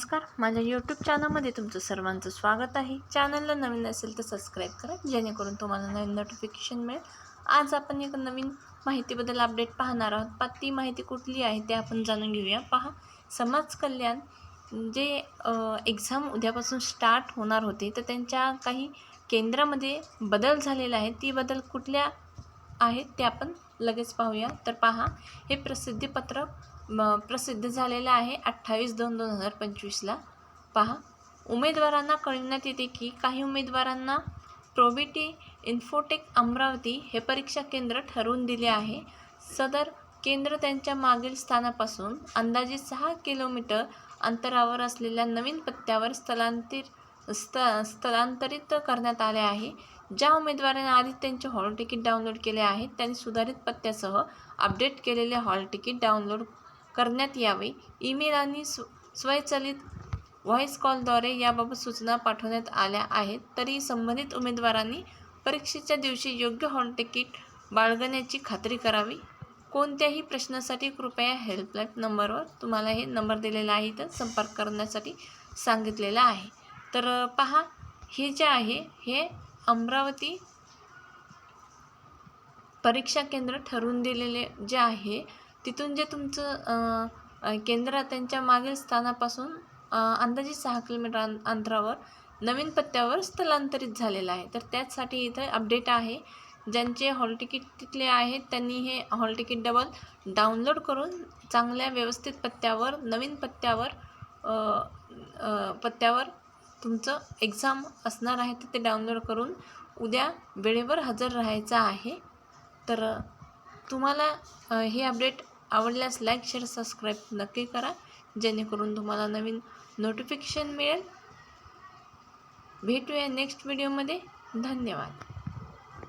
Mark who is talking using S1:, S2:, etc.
S1: नमस्कार. माझ्या यूट्यूब चॅनलमध्ये तुमचं सर्वांचं स्वागत आहे. चॅनलला नवीन असेल तर सबस्क्राईब करा. जेणेकरून तुम्हाला नवीन नोटिफिकेशन मिळेल. आज आपण एक नवीन माहितीबद्दल अपडेट पाहणार आहोत. पा ती माहिती कुठली आहे ते आपण जाणून घेऊया. पहा समाज कल्याण जे एक्झाम उद्यापासून स्टार्ट होणार होते तर त्यांच्या काही केंद्रामध्ये बदल झालेला आहे ती बदल कुठल्या आहेत ते आपण लगेच पाहूया. तर पहा हे प्रसिद्धीपत्रक म प्रसिद्ध झालेलं आहे अठ्ठावीस दोन दोन हजार पंचवीसला. पहा उमेदवारांना कळविण्यात येते की काही उमेदवारांना प्रोबिटी इन्फोटेक अमरावती हे परीक्षा केंद्र ठरवून दिले आहे. सदर केंद्र त्यांच्या मागील स्थानापासून अंदाजे सहा किलोमीटर अंतरावर असलेल्या नवीन पत्त्यावर स्थलांतर स्थ स्थलांतरित करण्यात आले आहे. ज्या उमेदवारांनी आधी त्यांचे हॉल तिकीट डाउनलोड केले आहे त्यांनी सुधारित पत्त्यासह अपडेट केलेले हॉल तिकीट डाउनलोड करण्यात यावे. ईमेल आणि स्व स्वयंचलित व्हॉईस कॉलद्वारे याबाबत सूचना पाठवण्यात आल्या आहेत. तरी संबंधित उमेदवारांनी परीक्षेच्या दिवशी योग्य हॉल तिकीट बाळगण्याची खात्री करावी. कोणत्याही प्रश्नासाठी कृपया हेल्पलाईन नंबरवर तुम्हाला हे नंबर दिलेला आहे तर संपर्क करण्यासाठी सांगितलेला आहे. तर पहा हे जे आहे हे अमरावती परीक्षा केंद्र ठरवून दिलेले जे आहे तिथून जे तुमचं केंद्र त्यांच्या मागील स्थानापासून अंदाजे सहा किलोमीटर अं अंतरावर नवीन पत्त्यावर स्थलांतरित झालेलं आहे. तर त्याचसाठी इथं अपडेट आहे ज्यांचे हॉल तिकीट तिथले आहेत त्यांनी हे हॉल तिकीट डबल डाउनलोड करून चांगल्या व्यवस्थित पत्त्यावर नवीन पत्त्यावर पत्त्यावर तुमचं एक्झाम असणार आहे तर ते डाउनलोड करून उद्या वेळेवर हजर राहायचं आहे. तर तुम्हाला हे अपडेट आवडल्यास लाईक शेअर सबस्क्राईब नक्की करा. जेणेकरून तुम्हाला नवीन नोटिफिकेशन मिळेल. भेटूया नेक्स्ट व्हिडिओमध्ये धन्यवाद.